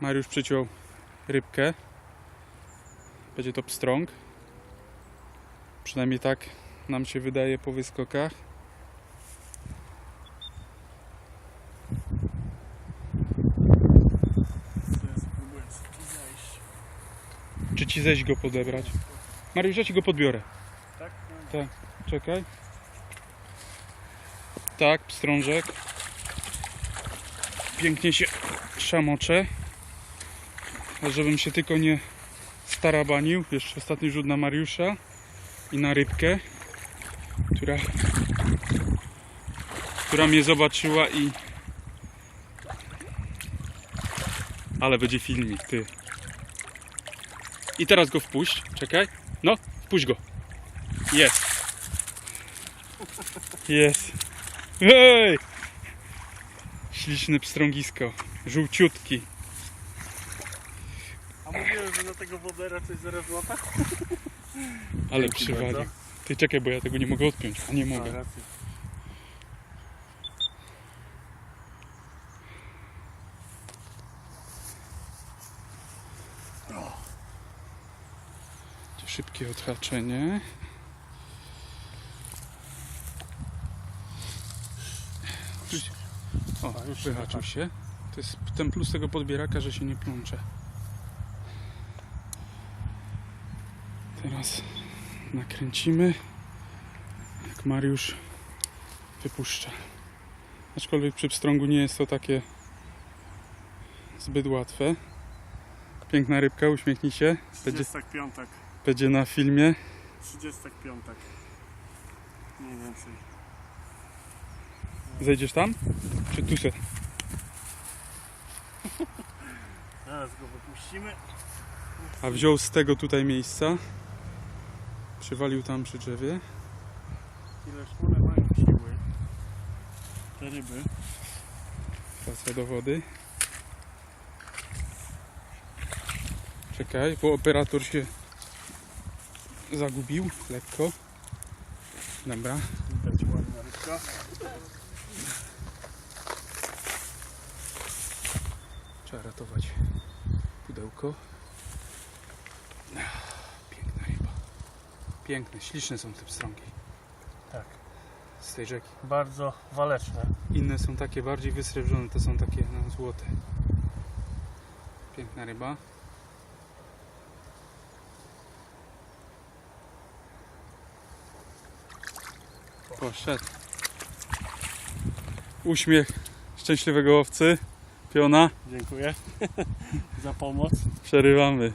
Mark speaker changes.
Speaker 1: Mariusz przyciął rybkę. Będzie to pstrąg. Przynajmniej tak nam się wydaje po wyskokach.
Speaker 2: Zejść.
Speaker 1: Czy ci ześ go podebrać? Mariusz, ja ci go podbiorę.
Speaker 2: Tak?
Speaker 1: Czekaj. Tak, pstrążek. Pięknie się szamocze. A żebym się tylko nie starabanił, jeszcze ostatni rzut na Mariusza i na rybkę, która, która mnie zobaczyła i... Ale będzie filmik, ty. I teraz go wpuść, czekaj. No, wpuść go. Jest. Jest. Hej! Śliczne pstrągisko. Żółciutki.
Speaker 2: Na tego wodera coś zaraz łapa?
Speaker 1: Ale
Speaker 2: Dzięki
Speaker 1: przywalił.
Speaker 2: bardzo.
Speaker 1: Ty czekaj, bo ja tego nie mogę odpiąć. A nie
Speaker 2: A,
Speaker 1: mogę. Szybkie odhaczenie. O, wyhaczył. się. To jest ten plus tego podbieraka, że się nie plącze. Teraz nakręcimy, jak Mariusz wypuszcza. Aczkolwiek przy pstrągu nie jest to takie zbyt łatwe. Piękna rybka, uśmiechnij się. Będzie,
Speaker 2: 35.
Speaker 1: będzie na filmie.
Speaker 2: 35. Mniej więcej.
Speaker 1: Zejdziesz tam? Czy tu se?
Speaker 2: Zaraz go wypuścimy.
Speaker 1: A wziął z tego tutaj miejsca. Przywalił tam przy drzewie.
Speaker 2: Ileż one mają siły. Te ryby.
Speaker 1: Wraca do wody. Czekaj, bo operator się zagubił lekko. Dobra.
Speaker 2: Widać ładna rybka.
Speaker 1: Trzeba ratować pudełko. Piękne, śliczne są te pstrągi
Speaker 2: Tak.
Speaker 1: z tej rzeki.
Speaker 2: Bardzo waleczne.
Speaker 1: Inne są takie bardziej wysrebrzone, te są takie no, złote. Piękna ryba. Poszedł. Uśmiech szczęśliwego łowcy. Piona.
Speaker 2: Dziękuję za pomoc.
Speaker 1: Przerywamy.